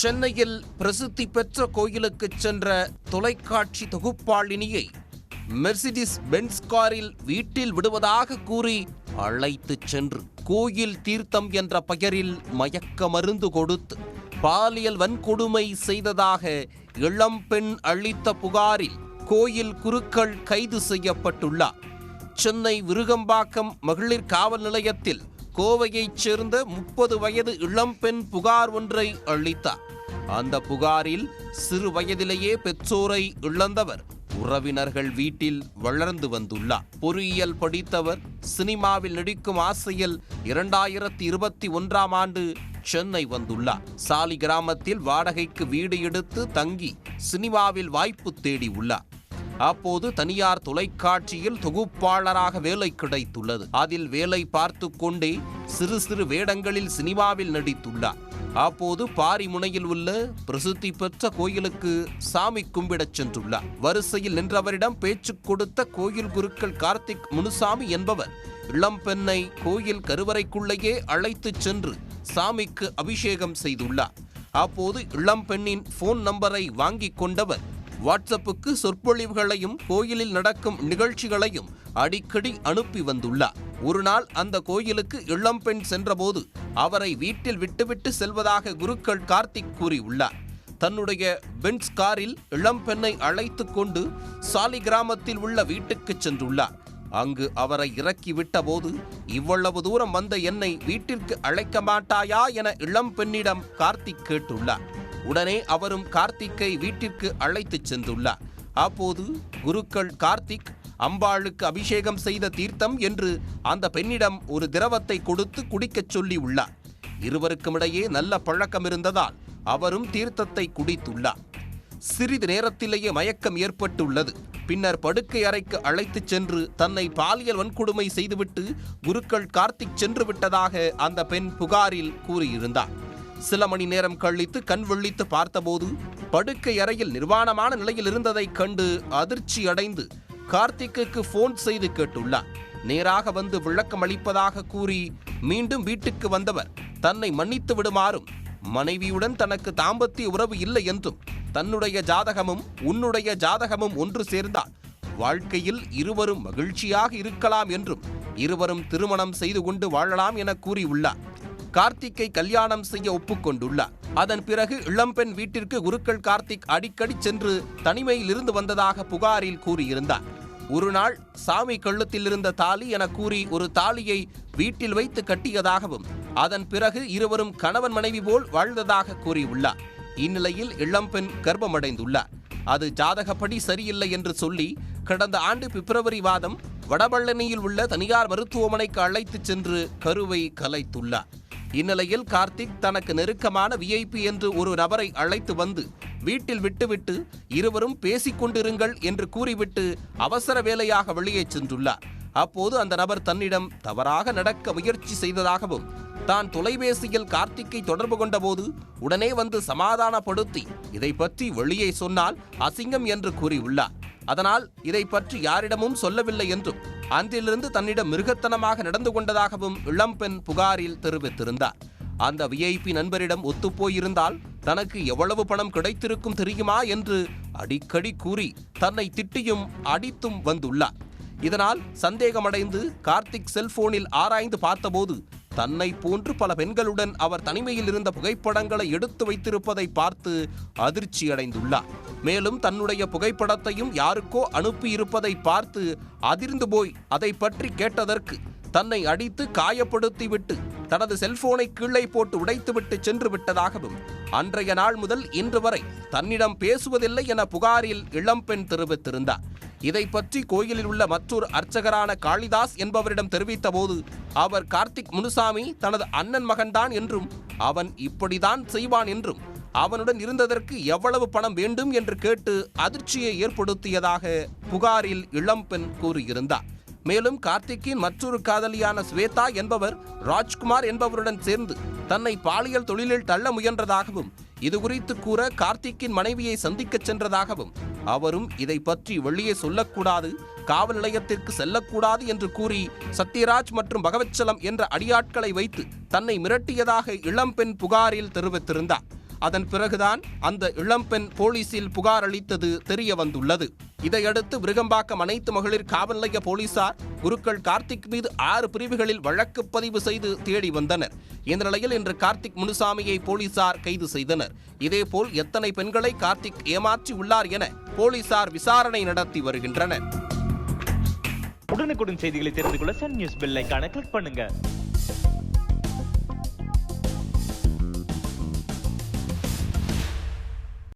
சென்னையில் பிரசித்தி பெற்ற கோயிலுக்கு சென்ற தொலைக்காட்சி தொகுப்பாளினியை மெர்சிடிஸ் பென்ஸ் காரில் வீட்டில் விடுவதாக கூறி அழைத்துச் சென்று கோயில் தீர்த்தம் என்ற பெயரில் மயக்க மருந்து கொடுத்து பாலியல் வன்கொடுமை செய்ததாக இளம்பெண் அளித்த புகாரில் கோயில் குருக்கள் கைது செய்யப்பட்டுள்ளார். சென்னை விருகம்பாக்கம் மகளிர் காவல் நிலையத்தில் கோவையைச் சேர்ந்த முப்பது வயது இளம்பெண் புகார் ஒன்றை அளித்தார். அந்த புகாரில் சிறு வயதிலேயே பெற்றோரை இழந்தவர் உறவினர்கள் வீட்டில் வளர்ந்து வந்துள்ளார். பொறியியல் படித்தவர் சினிமாவில் நடிக்கும் ஆசையில் இரண்டாயிரத்தி இருபத்தி ஒன்றாம் ஆண்டு சென்னை வந்துள்ளார். சாலி கிராமத்தில் வாடகைக்கு வீடு எடுத்து தங்கி சினிமாவில் வாய்ப்பு தேடி உள்ளார். அப்போது தனியார் தொலைக்காட்சியில் தொகுப்பாளராக வேலை கிடைத்துள்ளது. அதில் வேலை பார்த்து கொண்டே சிறு சிறு வேடங்களில் சினிமாவில் நடித்துள்ளார். அப்போது பாரிமுனையில் உள்ள பிரசித்தி பெற்ற கோயிலுக்கு சாமி கும்பிடச் சென்றுள்ளார். வரிசையில் நின்றவரிடம் பேச்சு கொடுத்த கோயில் குருக்கள் கார்த்திக் முனுசாமி என்பவர் இளம்பெண்ணை கோயில் கருவறைக்குள்ளேயே அழைத்துச் சென்று சாமிக்கு அபிஷேகம் செய்துள்ளார். அப்போது இளம்பெண்ணின் போன் நம்பரை வாங்கிக் கொண்டவர் வாட்ஸ்அப்புக்கு சொற்பொழிவுகளையும் கோயிலில் நடக்கும் நிகழ்ச்சிகளையும் அடிக்கடி அனுப்பி வந்துள்ளார். ஒரு நாள் அந்த கோயிலுக்கு இளம்பெண் சென்றபோது அவரை வீட்டில் விட்டுவிட்டு செல்வதாக குருக்கள் கார்த்திக் கூறியுள்ளார். தன்னுடைய பென்ஸ் காரில் இளம்பெண்ணை அழைத்து கொண்டு சாலி கிராமத்தில் உள்ள வீட்டுக்கு சென்றுள்ளார். அங்கு அவரை இறக்கிவிட்ட போது இவ்வளவு தூரம் வந்த என்னை வீட்டிற்கு அழைக்க மாட்டாயா என இளம்பெண்ணிடம் கார்த்திக் கேட்டுள்ளார். உடனே அவரும் கார்த்திக்கை வீட்டிற்கு அழைத்துச் சென்றுள்ளார். அப்போது குருக்கள் கார்த்திக் அம்பாளுக்கு அபிஷேகம் செய்த தீர்த்தம் என்று அந்த பெண்ணிடம் ஒரு திரவத்தை கொடுத்து குடிக்கச் சொல்லி உள்ளார். இருவருக்கும் இடையே நல்ல பழக்கம் இருந்ததால் அவரும் தீர்த்தத்தை குடித்துள்ளார். சிறிது நேரத்திலேயே மயக்கம் ஏற்பட்டுள்ளது. பின்னர் படுக்கை அறைக்கு அழைத்துச் சென்று தன்னை பாலியல் வன்கொடுமை செய்துவிட்டு குருக்கள் கார்த்திக் சென்று விட்டதாக அந்த பெண் புகாரில் கூறியிருந்தார். சில மணி நேரம் கழித்து கண் விழித்து பார்த்தபோது படுக்கை அறையில் நிர்வாணமான நிலையில் இருந்ததைக் கண்டு அதிர்ச்சி அடைந்து கார்த்திக்கு போன் செய்து கேட்டுள்ளார். நேராக வந்து விளக்கம் அளிப்பதாக கூறி மீண்டும் வீட்டுக்கு வந்தவர் தன்னை மன்னித்து விடுமாறும் மனைவியுடன் தனக்கு தாம்பத்திய உறவு இல்லை என்றும் தன்னுடைய ஜாதகமும் உன்னுடைய ஜாதகமும் ஒன்று சேர்ந்தால் வாழ்க்கையில் இருவரும் மகிழ்ச்சியாக இருக்கலாம் என்றும் இருவரும் திருமணம் செய்து கொண்டு வாழலாம் என கூறியுள்ளார். கார்த்திக்கை கல்யாணம் செய்ய ஒப்புக்கொண்டுள்ளார். அதன் பிறகு இளம்பெண் வீட்டிற்கு குருக்கள் கார்த்திக் அடிக்கடி சென்று தனிமையில் இருந்து வந்ததாக புகாரில் கூறியிருந்தார். ஒரு நாள் சாமி கழுத்தில் இருந்த தாலி என கூறி ஒரு தாலியை வீட்டில் வைத்து கட்டியதாகவும் அதன் பிறகு இருவரும் கணவன் மனைவி போல் வாழ்ந்ததாக கூறியுள்ளார். இந்நிலையில் இளம்பெண் கர்ப்பமடைந்துள்ளார். அது ஜாதகப்படி சரியில்லை என்று சொல்லி கடந்த ஆண்டு பிப்ரவரி மாதம் வடபழனியில் உள்ள தனியார் மருத்துவமனைக்கு அழைத்துச் சென்று கருவை கலைத்துள்ளார். இந்நிலையில் கார்த்திக் தனக்கு நெருக்கமான விஐபி என்று ஒரு நபரை அழைத்து வந்து வீட்டில் விட்டுவிட்டு இருவரும் பேசிக் கொண்டிருங்கள் என்று கூறிவிட்டு அவசர வேலையாக வெளியே சென்றுள்ளார். அப்போது அந்த நபர் தன்னிடம் தவறாக நடக்க முயற்சி செய்ததாகவும் தான் தொலைபேசியில் கார்த்திக்கை தொடர்பு கொண்டபோது உடனே வந்து சமாதானப்படுத்தி இதை பற்றி வெளியே சொன்னால் அசிங்கம் என்று கூறியுள்ளார். அதனால் இதை பற்றி யாரிடமும் சொல்லவில்லை என்றும் அன்றிலிருந்து தன்னிடம் மிருகத்தனமாக நடந்து கொண்டதாகவும் இளம்பெண் புகாரில் தெரிவித்திருந்தார். அந்த விஐபி நண்பரிடம் ஒத்துப்போயிருந்தால் தனக்கு எவ்வளவு பணம் கிடைத்திருக்கும் தெரியுமா என்று அடிக்கடி கூறி தன்னை திட்டியும் அடித்தும் வந்துள்ளார். இதனால் சந்தேகமடைந்து கார்த்திக் செல்போனில் ஆராய்ந்து பார்த்தபோது தன்னை போன்று பல பெண்களுடன் அவர் தனிமையில் இருந்த புகைப்படங்களை எடுத்து வைத்திருப்பதை பார்த்து அதிர்ச்சி அடைந்துள்ளார் மேலும் தன்னுடைய புகைப்படத்தையும் யாருக்கோ அனுப்பியிருப்பதை பார்த்து அதிர்ந்து போய் அதை பற்றி கேட்டதற்கு தன்னை அடித்து காயப்படுத்திவிட்டு தனது செல்போனை கீழே போட்டு உடைத்துவிட்டு சென்று விட்டதாகவும் அன்றைய நாள் முதல் இன்று வரை தன்னிடம் பேசுவதில்லை என புகாரில் இளம்பெண் தெரிவித்திருந்தார். இதை பற்றி கோயிலில் உள்ள மற்றொரு அர்ச்சகரான காளிதாஸ் என்பவரிடம் தெரிவித்தபோது அவர் கார்த்திக் முனுசாமி தனது அண்ணன் மகன்தான் என்றும் அவன் இப்படிதான் செய்வான் என்றும் அவனுடன் இருந்ததற்கு எவ்வளவு பணம் வேண்டும் என்று கேட்டு அதிர்ச்சியை ஏற்படுத்தியதாக புகாரில் இளம்பெண் கூறியிருந்தார். மேலும் கார்த்திக்கின் மற்றொரு காதலியான ஸ்வேதா என்பவர் ராஜ்குமார் என்பவருடன் சேர்ந்து தன்னை பாலியல் தொழிலில் தள்ள முயன்றதாகவும் இது குறித்து கூற கார்த்திக்கின் மனைவியை சந்திக்கச் சென்றதாகவும் அவரும் இதை பற்றி வெளியே சொல்லக்கூடாது காவல் நிலையத்திற்கு செல்லக்கூடாது என்று கூறி சத்யராஜ் மற்றும் பகவச்சலம் என்ற அடியாட்களை வைத்து தன்னை மிரட்டியதாக இளம்பெண் புகாரில் தெரிவித்திருந்தார். அதன் பிறகுதான் அந்த இளம்பெண் போலீசில் புகார் அளித்தது தெரிய வந்துள்ளது. இதையடுத்து விருகம்பாக்கம் அனைத்து மகளிர் காவல் நிலைய போலீசார் குருக்கள் கார்த்திக் மீது ஆறு பிரிவுகளில் வழக்கு பதிவு செய்து தேடி வந்தனர். இந்த நிலையில் இன்று கார்த்திக் முனுசாமியை போலீசார் கைது செய்தனர். இதேபோல் எத்தனை பெண்களை கார்த்திக் ஏமாற்றி உள்ளார் என போலீசார் விசாரணை நடத்தி வருகின்றனர். உடனுக்குடன் செய்திகளை தெரிந்து கொள்ள Sun News bell icon click பண்ணுங்க.